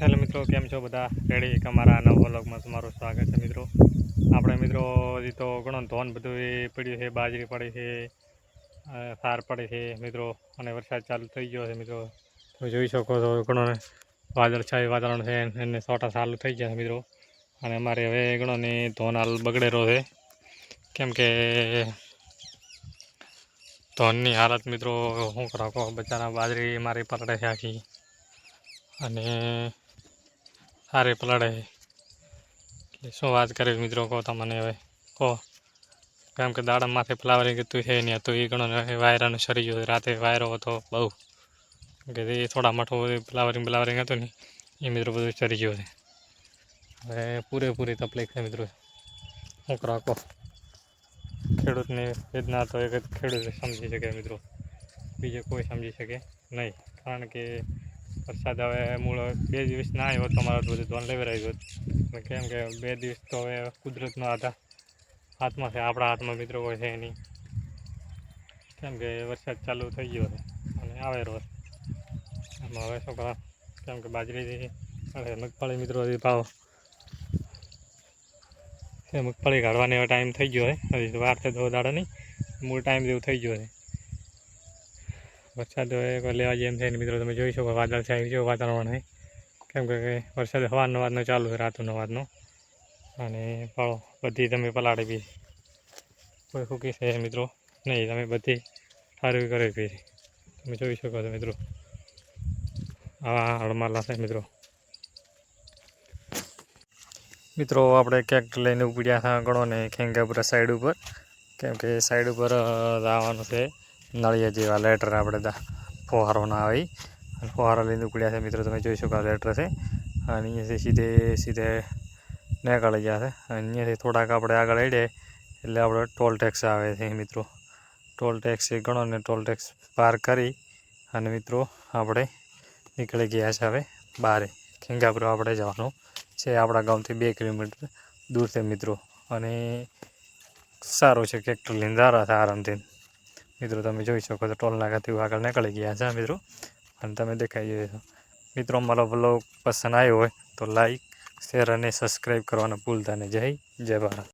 Hello મિત્રો, કેમ છો બધા? રેડી અમારા નવ વ્લોગમાં તમારું સ્વાગત છે મિત્રો. આપણે મિત્રો, હજી તો ઘણો ધોન બધું પડ્યું છે, બાજરી પડી છે સાર પડી છે મિત્રો, અને વરસાદ ચાલુ થઈ ગયો છે મિત્રો. તમે જોઈ શકો છો, ઘણો વાદળછાયું વાતાવરણ છે એને સોટા ચાલુ થઈ ગયા છે મિત્રો. અને અમારે હવે ઘણોને ધોન હાલ બગડેલો છે. કેમ કે ધોનની હાલત મિત્રો શું કરો બચારા બાજરી મારી પલળે છે આખી. અને સારે પલાડે એટલે શું વાત કરે મિત્રો, કહો તમને હવે. કહો. કેમ કે દાડા માથે ફ્લાવરિંગ હતું છે નહીં, તો એ ઘણો વાયરાનું સરી ગયો રાતે વાયરો હતો, બહુ. કે એ થોડા મઠું ફ્લાવરિંગ ફ્લાવરિંગ હતું ને, એ મિત્રો બધું સરી ગયો છે હવે પૂરેપૂરી તકલીફ છે મિત્રો. શું કરો, કહો. ખેડૂતને વેદના તો એક ખેડૂત સમજી શકે મિત્રો. બીજે કોઈ સમજી શકે નહીં. કારણ કે વરસાદ હવે મૂળ બે દિવસ ના આવ્યો તો અમારે બધું ધોન લેવરાઈ ગયું કેમ કે બે દિવસ તો હવે કુદરતનો આધા હાથમાં છે, આપણા હાથમાં મિત્રો હોય છે નહીં. કેમ કે વરસાદ ચાલુ થઈ ગયો છે અને આવે રોજ. એમાં હવે શું કરવા કેમ કે બાજરી હવે મગફળી મિત્રો ભાવ મગફળી કાઢવાનો એવો ટાઈમ થઈ ગયો છે. હજી વાર છે દો દાડા નહીં. મૂળ ટાઈમ જેવું થઈ ગયો છે. વરસાદ લેવા જેમ થાય મિત્રો, તમે જોઈ શકો વાદળ છે જેવું વાતાવરણ છે કેમ કે વરસાદ હવાનો વાતનો ચાલુ છે રાતનો વાતનો. અને પાળો બધી તમે પલાળી પી કોઈ ખૂકી છે મિત્રો? નહીં, તમે બધી ફારવી કરી પી તમે જોઈ શકો છો મિત્રો. આવા હળમાલા છે મિત્રો. મિત્રો, આપણે ક્યાંક લઈને ઉપડ્યા હતા ગણો ને ખેંગાપુરા સાઈડ ઉપર. કેમ કે સાઈડ ઉપર જવાનું છે. નળિયા જેવા લેટર આપણે દા ફુવારો ના આવે. ફુવારા લઈને ઉકળ્યા છે. મિત્રો, તમે જોઈ શકો લેટર છે. અને અહીંયાથી સીધે સીધે નીકળી ગયા છે. અને અહીંયાથી થોડાક આપણે આગળ હેડે એટલે આપણે ટોલ ટેક્સ આવે છે, મિત્રો. ટોલ ટેક્સ ગણો ને ટોલ ટેક્સ પાર કરી અને મિત્રો, આપણે નીકળી ગયા છે હવે બારે. ખેંગાપુરા આપણે જવાનું છે. આપણા ગામથી બે કિલોમીટર દૂર છે, મિત્રો. અને સારું છે ટ્રેક્ટર લઈને જરા છે આરામથી. મિત્રો, તમે જોઈ શકો છો, ટોલ નાકાથી આગળ નીકળી ગયા છે, મિત્રો. અને તમે દેખાઈ જોઈએ છો. મિત્રો, મારો બ્લોગ પસંદ આવ્યો હોય તો લાઈક શેર અને સબસ્ક્રાઈબ કરવાના ભૂલતા નહીં. જય જય ભારત.